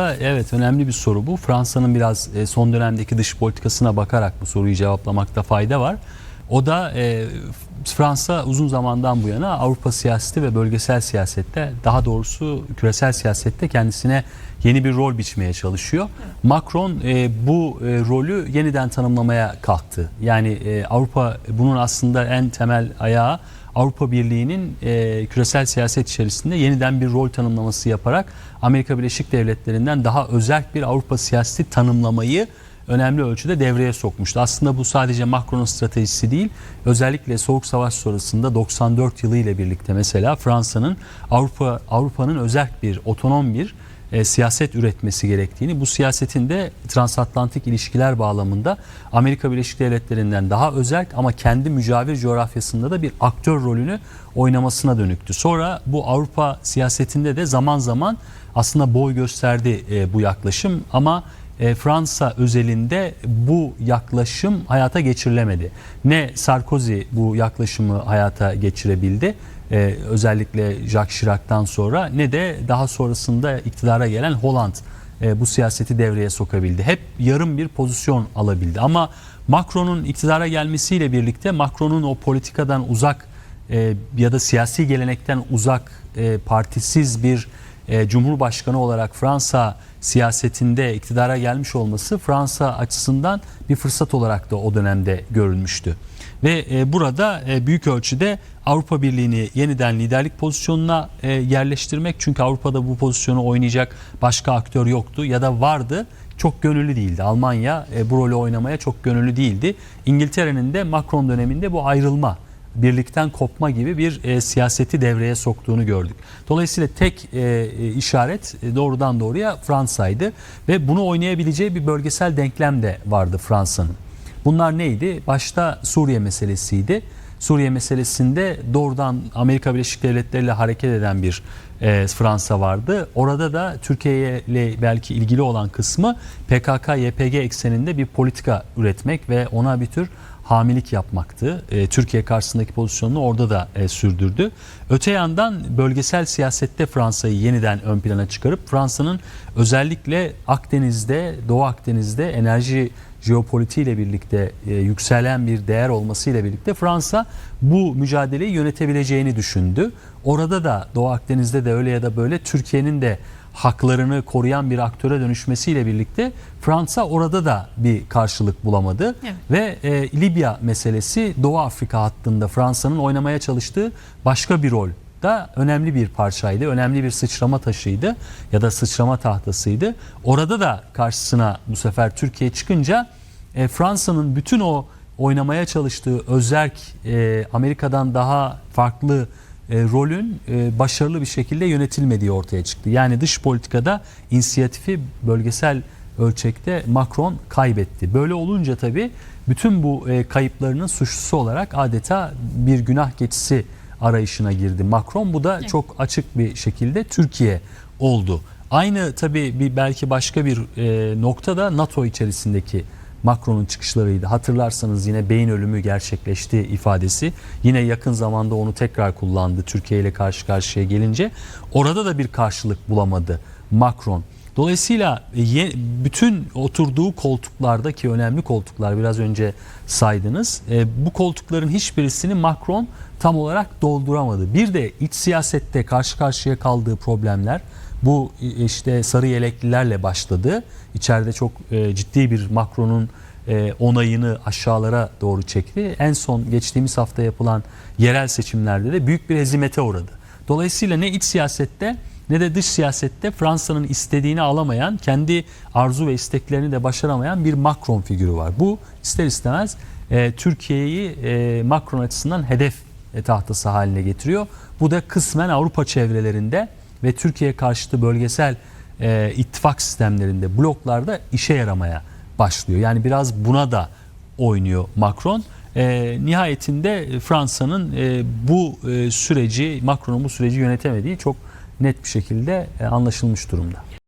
Evet önemli bir soru bu. Fransa'nın biraz e, son dönemdeki dış politikasına bakarak bu soruyu cevaplamakta fayda var. O da e, Fransa uzun zamandan bu yana Avrupa siyaseti ve bölgesel siyasette daha doğrusu küresel siyasette kendisine yeni bir rol biçmeye çalışıyor. Macron e, bu rolü yeniden tanımlamaya kalktı. Yani Avrupa bunun aslında en temel ayağı Avrupa Birliği'nin e, küresel siyaset içerisinde yeniden bir rol tanımlaması yaparak Amerika Birleşik Devletleri'nden daha özel bir Avrupa siyaseti tanımlamayı önemli ölçüde devreye sokmuştu. Aslında bu sadece Macron'un stratejisi değil, özellikle Soğuk Savaş sonrasında 94 yılı ile birlikte mesela Fransa'nın Avrupa Avrupa'nın özel bir otonom bir e, siyaset üretmesi gerektiğini, bu siyasetin de transatlantik ilişkiler bağlamında Amerika Birleşik Devletleri'nden daha özel ama kendi mücavir coğrafyasında da bir aktör rolünü oynamasına dönüktü. Sonra bu Avrupa siyasetinde de zaman zaman aslında boy gösterdi e, bu yaklaşım ama e, Fransa özelinde bu yaklaşım hayata geçirilemedi. Ne Sarkozy bu yaklaşımı hayata geçirebildi e, özellikle Jacques Chirac'tan sonra ne de daha sonrasında iktidara gelen Hollande e, bu siyaseti devreye sokabildi. Hep yarım bir pozisyon alabildi ama Macron'un iktidara gelmesiyle birlikte Macron'un o politikadan uzak e, ya da siyasi gelenekten uzak e, partisiz bir e, Cumhurbaşkanı olarak Fransa siyasetinde iktidara gelmiş olması Fransa açısından bir fırsat olarak da o dönemde görülmüştü. Ve e, burada e, büyük ölçüde Avrupa Birliği'ni yeniden liderlik pozisyonuna e, yerleştirmek çünkü Avrupa'da bu pozisyonu oynayacak başka aktör yoktu ya da vardı çok gönüllü değildi. Almanya e, bu rolü oynamaya çok gönüllü değildi. İngiltere'nin de Macron döneminde bu ayrılma birlikten kopma gibi bir e, siyaseti devreye soktuğunu gördük. Dolayısıyla tek e, işaret e, doğrudan doğruya Fransa'ydı ve bunu oynayabileceği bir bölgesel denklem de vardı Fransa'nın. Bunlar neydi? Başta Suriye meselesiydi. Suriye meselesinde doğrudan Amerika Birleşik Devletleri ile hareket eden bir e, Fransa vardı. Orada da Türkiye ile belki ilgili olan kısmı PKK-YPG ekseninde bir politika üretmek ve ona bir tür hamilik yapmaktı. E, Türkiye karşısındaki pozisyonunu orada da e, sürdürdü. Öte yandan bölgesel siyasette Fransa'yı yeniden ön plana çıkarıp Fransa'nın özellikle Akdeniz'de, Doğu Akdeniz'de enerji jeopolitiğiyle birlikte e, yükselen bir değer olmasıyla birlikte Fransa bu mücadeleyi yönetebileceğini düşündü. Orada da Doğu Akdeniz'de de öyle ya da böyle Türkiye'nin de haklarını koruyan bir aktöre dönüşmesiyle birlikte Fransa orada da bir karşılık bulamadı. Evet. Ve e, Libya meselesi Doğu Afrika hattında Fransa'nın oynamaya çalıştığı başka bir rol da önemli bir parçaydı. Önemli bir sıçrama taşıydı ya da sıçrama tahtasıydı. Orada da karşısına bu sefer Türkiye çıkınca e, Fransa'nın bütün o oynamaya çalıştığı özerk e, Amerika'dan daha farklı e, rolün e, başarılı bir şekilde yönetilmediği ortaya çıktı. Yani dış politikada inisiyatifi bölgesel ölçekte Macron kaybetti. Böyle olunca tabii bütün bu e, kayıplarının suçlusu olarak adeta bir günah keçisi arayışına girdi Macron. Bu da Evet. çok açık bir şekilde Türkiye oldu. Aynı tabii bir belki başka bir e, nokta da NATO içerisindeki Macron'un çıkışlarıydı. Hatırlarsanız yine beyin ölümü gerçekleşti ifadesi. Yine yakın zamanda onu tekrar kullandı Türkiye ile karşı karşıya gelince. Orada da bir karşılık bulamadı Macron. Dolayısıyla e, bütün oturduğu koltuklardaki önemli koltuklar biraz önce saydınız. E, bu koltukların hiçbirisini Macron tam olarak dolduramadı. Bir de iç siyasette karşı karşıya kaldığı problemler bu e, işte sarı yeleklilerle başladı. İçeride çok e, ciddi bir Macron'un e, onayını aşağılara doğru çekti. En son geçtiğimiz hafta yapılan yerel seçimlerde de büyük bir hezimete uğradı. Dolayısıyla ne iç siyasette ne de dış siyasette Fransa'nın istediğini alamayan, kendi arzu ve isteklerini de başaramayan bir Macron figürü var. Bu ister istemez Türkiye'yi Macron açısından hedef tahtası haline getiriyor. Bu da kısmen Avrupa çevrelerinde ve Türkiye karşıtı bölgesel e, ittifak sistemlerinde, bloklarda işe yaramaya başlıyor. Yani biraz buna da oynuyor Macron. E, nihayetinde Fransa'nın e, bu e, süreci, Macron'un bu süreci yönetemediği çok net bir şekilde e, anlaşılmış durumda.